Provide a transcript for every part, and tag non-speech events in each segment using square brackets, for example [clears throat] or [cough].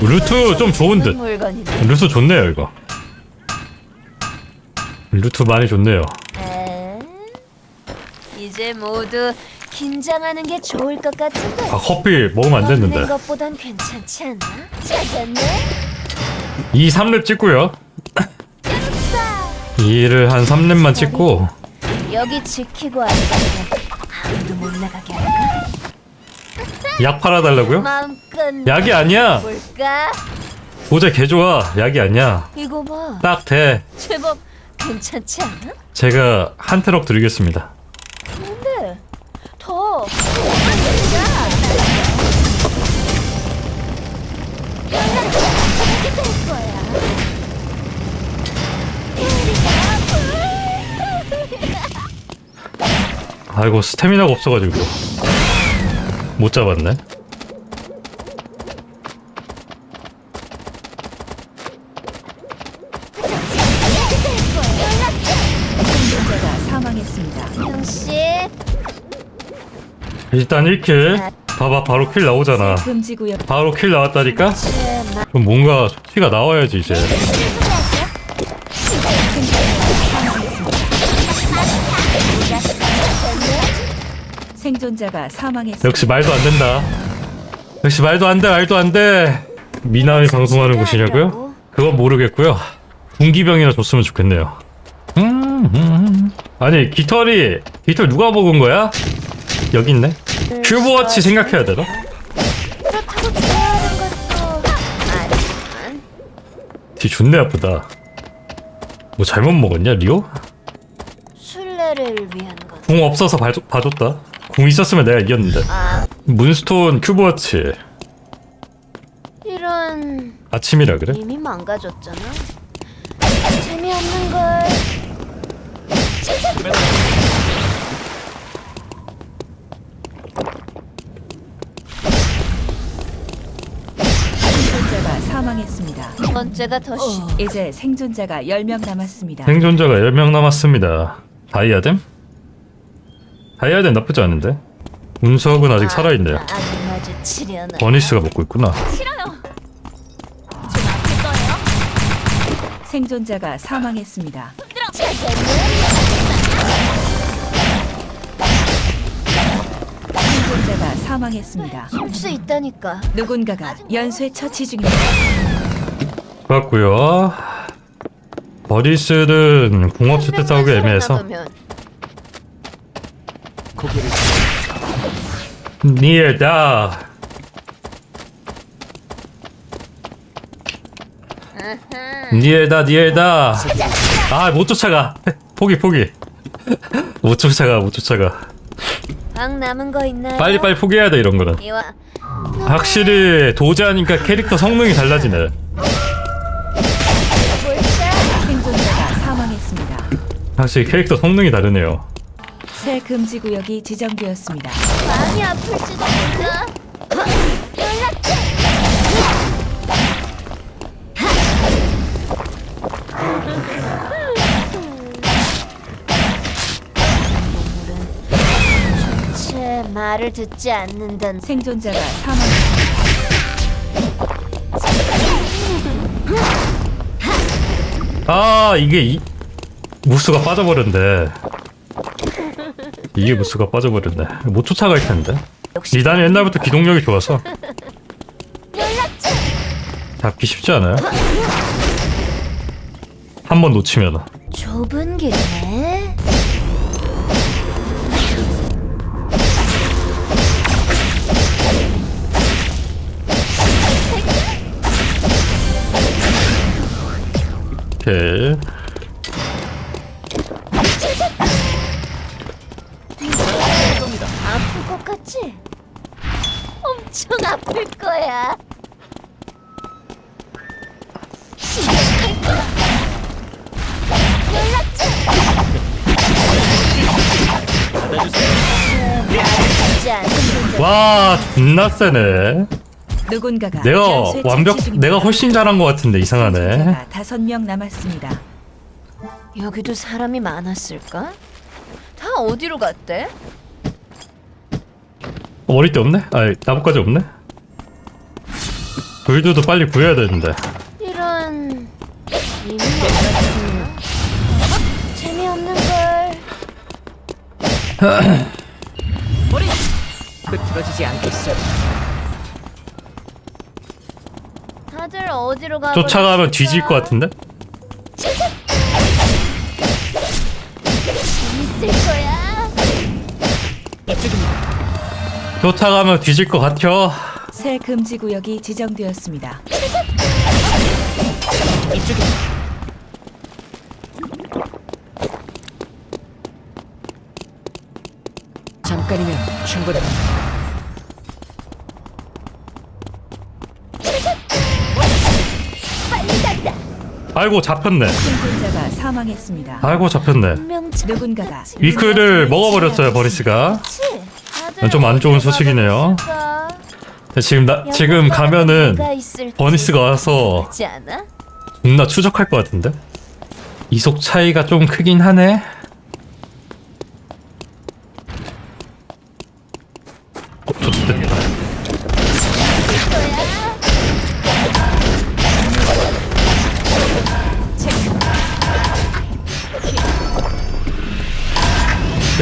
루트 좀 좋은 듯. 물건이네. 루트 좋네요 이거. 루트 많이 좋네요. 에? 이제 모두 긴장하는 게 좋을 것 같은데. 아 커피 먹으면 안 먹는 됐는데. 것보단 괜찮지 않나? 찾았네. 2, 3렙 찍고요. 2를 한 3렙만 찍고 여기 지키고 앉아서 아무도 못 나가게 할까? 약 팔아달라고요? 마음껏 약이 아니야. 볼까? 보자 개 좋아. 약이 아니야. 이거 봐. 딱 돼. 제법 괜찮지 않아? 제가 한 트럭 드리겠습니다. 근데 더. 아이고 스태미나가 없어가지고 못 잡았네. 생존자가 사망했습니다. 형씨 일단 1킬. 봐봐 바로 킬 나오잖아. 금지 구역 바로 킬 나왔다니까? 제마 그럼 뭔가 소리가 나와야지 이제. 생존자가 사망했습니다. 역시 말도 안 된다. 역시 말도 안 돼, 말도 안 돼. 미남이 방송하는 곳이냐고요? 그건 모르겠고요. 군기병이나 줬으면 좋겠네요. 음, 음. 아니 깃털이 깃털 누가 먹은 거야? 여기 있네. 큐브워치 생각해야 되나? 그렇다고 좋아하는 것도 아니지만 뒤 존내 아프다. 뭐 잘못 먹었냐 리오? 순례를 위한 것. 궁 없어서 봐줬, 봐줬다. 궁 있었으면 내가 이겼는데. 아 문스톤 큐브워치 이런 아침이라 그래? 이미 망가졌잖아. 재미없는 걸. 생존자가 사망했습니다. 두 번째가 더 쉬. 이제 생존자가 10명 남았습니다. 생존자가 10명 남았습니다. 다이아뎀? 다이아뎀 나쁘지 않은데? 운석은 아직 살아있네요. 마주치려나. 버니스가 먹고 있구나. 생존자가 사망했습니다. 생존자가 사망했습니다. 수 있다니까. 누군가가 연쇄 처치 중입니다. 좋았고요 버니스는 궁 없을 때 싸우기 애매해서. 놔두면 니엘다. 니엘다 니엘다. 아 못 쫓아가. [laughs] 포기 포기. 못 쫓아가 못 쫓아가. 있나요? 빨리 빨리 포기해야 돼 이런 거는. 확실히 도제하니까 캐릭터 성능이 달라지네 확실히 캐릭터 성능이 다르네요 새 금지 구역이 지정되었습니다. 많이 아플지도 몰라. 연락해. 제 말을 듣지 않는단 생존자가 사망했습니다. 아 이게 이 무스가 빠져버렸네 이게 무스가 빠져버렸네. 못 쫓아갈 텐데. 리단이 옛날부터 기동력이 좋아서. 잡기 쉽지 않아요? 한 번 놓치면 좁은 길이네. 오케이 같지? 엄청 아플 거야. 와 존나 세네 누군가가 내가 연쇄 완벽 중입니다. 내가 훨씬 잘한 것 같은데 이상하네 생존자가 다섯 명 남았습니다. 여기도 사람이 많았을까? 다 어디로 갔대? 머리띠 없네? 아 나뭇가지 없네? 불도도 빨리 구해야 되는데 이런 이미. 재미없는 걸. [clears throat] 흐트러지지 않겠어. 다들 어디로 가? 쫓아가면 뒤질 것 같은데? 있을 거야. 쫓아가면 뒤질 것 같혀 새 금지 구역이 지정되었습니다. 잠깐이면 충분해. 아이고 잡혔네 생존자가 사망했습니다. 아이고 잡혔네 분명 누군가가 위크를 먹어버렸어요 버리스가 좀 안 좋은 소식이네요. 근데 지금 나 지금 가면은 버니스가 와서 않아? 존나 추적할 것 같은데 이속 차이가 좀 크긴 하네 어, 좋겠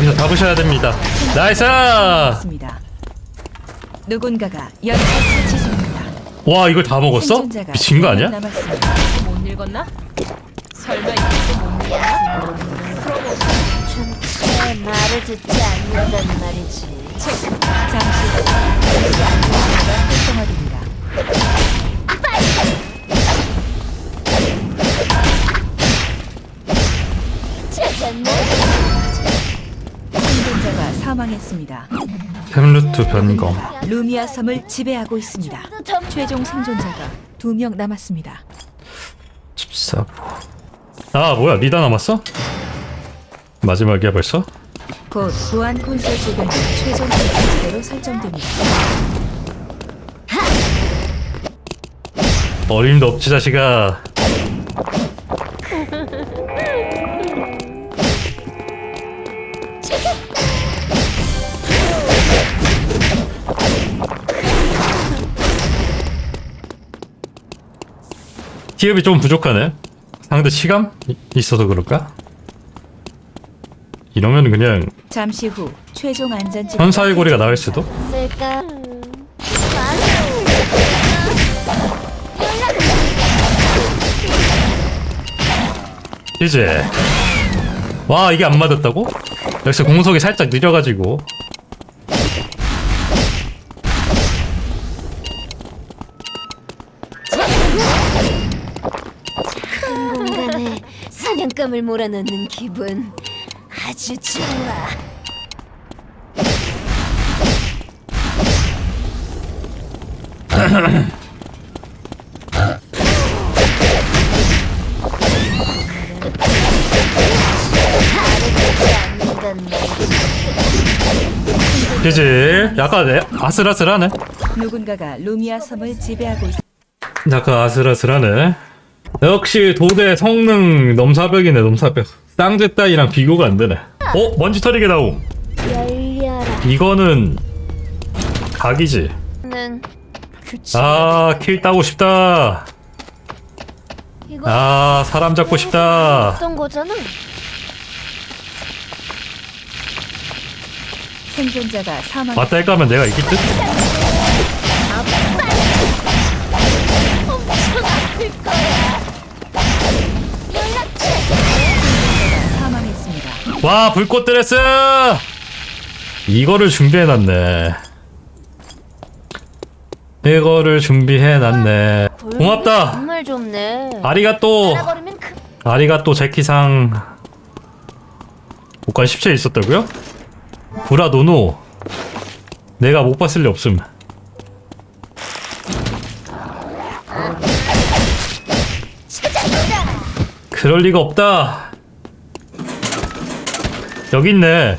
여기서 잡으셔야 됩니다 나이스 있습니다. 누군가가 연쇄 처치 중입니다. 와 이걸 다 먹었어? 생존자가 미친 거 아니야? 남았습니다. 못 읽었나? 설마 이것도 못 읽었나? 준채 말을 듣지 않는단 말이지. 잠시 활성화됩니다. 찾았네. 사망했습니다. 햄루트 변검 루미아 섬을 지배하고 있습니다. 점 최종 생존자가 두 명 남았습니다. 집사부 아 뭐야 리다 남았어? 마지막이야 벌써? 곧 보안 콘솔 주변이 최종 생존자로 설정됩니다. 어림도 없지 자식아 기업이 좀 부족하네 상대 시감 이- 있어서 그럴까? 이러면 그냥 잠시 후 최종 안전지 현사의 고리가 나을 수도? 쓸까? 이제 와 이게 안 맞았다고? 역시 공속이 살짝 느려가지고 사냥감을 몰아넣는 기분 아주 좋아. 그지 약간 애- 아슬아슬하네 누군가가 루미아 섬을 지배하고 있습니다. 약간 아슬아슬하네 역시 도대 성능 넘사벽이네 넘사벽 쌍제 따위랑 비교가 안 되네 어? 먼지 털리게 나옴 열려라. 이거는 각이지 는 그치. 아킬 따고 싶다 이거 아 사람 잡고 싶다 어떤 거잖아. 생존자가 사망. 맞다 할까 하면 내가 이길 듯? 엄청 와 불꽃 드레스! 이거를 준비해놨네. 이거를 준비해놨네. 고맙다! 정말 좋네. 아리가또! 그 아리가또 제키상. 옷관 17 있었다고요? 브라노노. 내가 못 봤을 리 없음. 그럴 리가 없다 여기 있네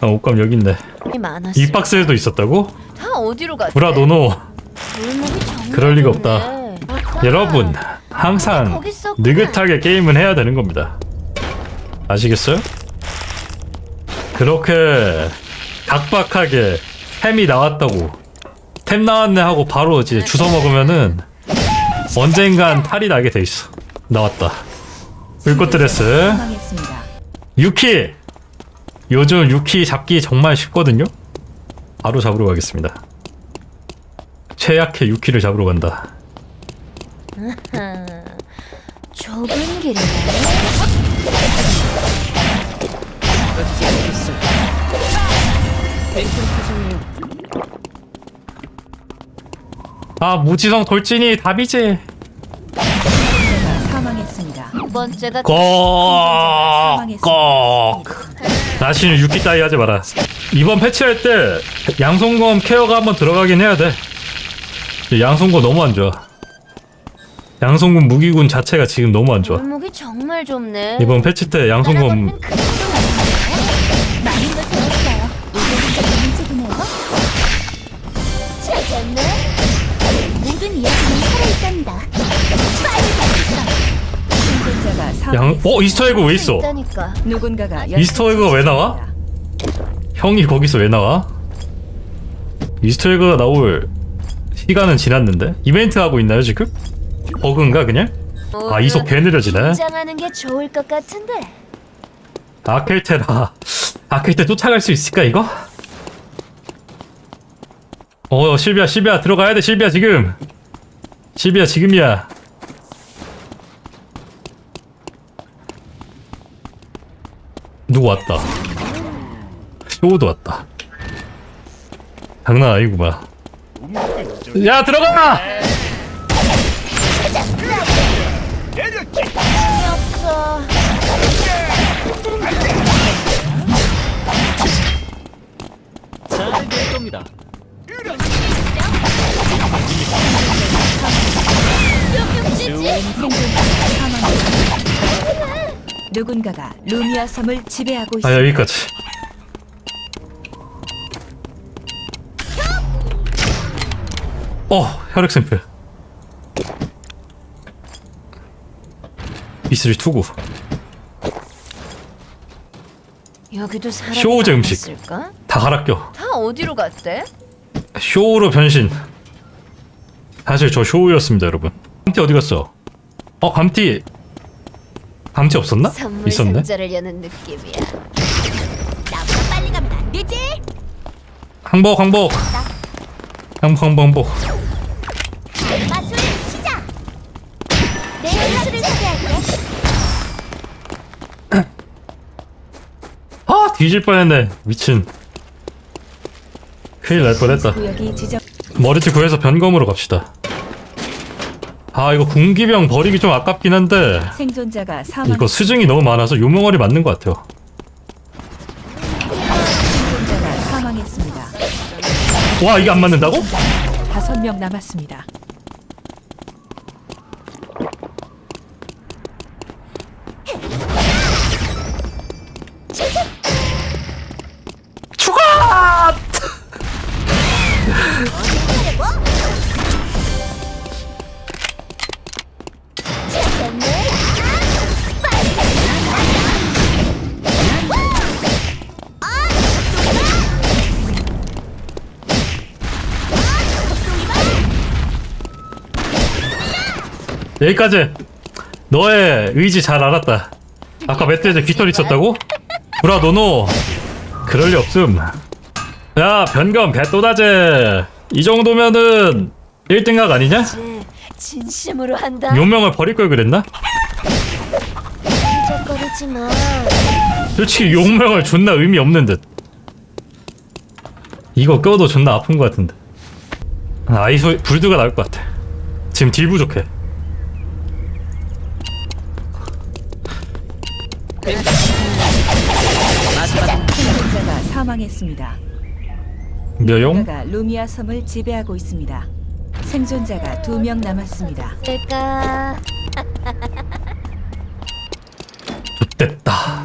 아, 옷감 여기 있네 많았어. 이 박스에도 있었다고? 다 어디로 갔대? 브라노노 골목이 정말 그럴 리가 좋네. 없다. 여러분 항상 거기 있었구나. 느긋하게 게임은 해야 되는 겁니다 아시겠어요? 그렇게 각박하게 햄이 나왔다고 템 나왔네 하고 바로 이제 주워 먹으면은 언젠간 탈이 나게 돼 있어. 나왔다. 불꽃 드레스. 유키! 요즘 유키 잡기 정말 쉽거든요? 바로 잡으러 가겠습니다. 최약의 유키를 잡으러 간다. [laughs] 좁은 길인가요? 아, 무지성 돌진이 답이지. 사망했습니다. 두 번째가 꼭! 꼭! 다시는 유키 따위 하지 마라. 이번 패치할 때 양손검 케어가 한번 들어가긴 해야 돼. 양손검 너무 안 좋아. 양손검 무기군 자체가 지금 너무 안 좋아. 골목이 정말 좁네. 이번 패치 때 양손검 양, 사망했습니다. 어 이스터 에그 왜 있어? 있다니까. 누군가가 이스터 에그가 왜 나와? 형이 거기서 왜 나와? 이스터 에그가 나올 시간은 지났는데 이벤트 하고 있나요 지금? 버그인가 그냥? 아 이속 개 느려지네. 긴장하는 게 좋을 것 같은데. 아켈테라 아켈테 쫓아갈 수 있을까 이거? 어 실비야 실비야 들어가야 돼 실비야 지금 실비야 지금이야 누구 왔다 쇼우도 왔다 장난 아니구만 야 들어가 없어. 잘 될 겁니다. 누군가가 루미아 섬을 지배하고 아 있습니다. 여기까지 어 혈액 샘플 이슬이 투구 여기도 사람 쇼우제 음식. 있을까? 다 갈아껴 다 어디로 갔대? 쇼우로 변신 사실 저 쇼우였습니다 여러분 감티 어디 갔어? 어 감티 감티 없었나? 선물 있었네 상자를 여는 느낌이야. 나보다 빨리 가면 안 되지? 항복 항복 항복 항복 항복 마술을 시작. 내 마술을 소개할게. 아 뒤질 뻔했네 미친 큰일 날 뻔했다 구역이 지정 머리띠 구해서 변검으로 갑시다 아 이거 군기병 버리기 좀 아깝긴 한데 생존자가 사망 이거 스증이 너무 많아서 요명월이 맞는 것 같아요 생존자가 사망했습니다. 와 이게 안 맞는다고? 다섯 명 남았습니다. 여기까지 너의 의지 잘 알았다 아까 멧돼지 깃털 있었다고? 브라 노노 그럴 리 없음 야 변검 배또다제 이 정도면은 1등각 아니냐? 네, 진심으로 한다. 요명을 버릴 걸 그랬나? 삐적거리지 마. 솔직히 용명을 존나 의미 없는 듯 이거 껴도 존나 아픈 것 같은데 아, 아이소 불드가 나을 것 같아 지금 딜 부족해 사망했습니다. 몇용? 누군가가 루미아 섬을 지배하고 있습니다. 생존자가 두 명 남았습니다. 될까? 됐다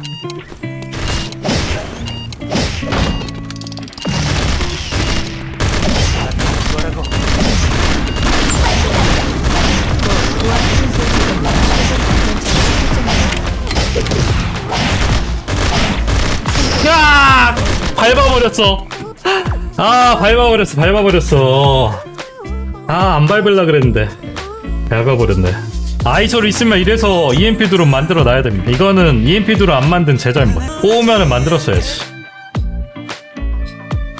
밟아버렸어. 아 밟아버렸어 밟아버렸어. 아 안 밟을라 그랬는데. 밟아버렸네. 아이소를 있으면 이래서 EMP 드론 만들어 놔야 됩니다. 이거는 EMP 드론 안 만든 제 잘못. 뽑으면은 만들었어야지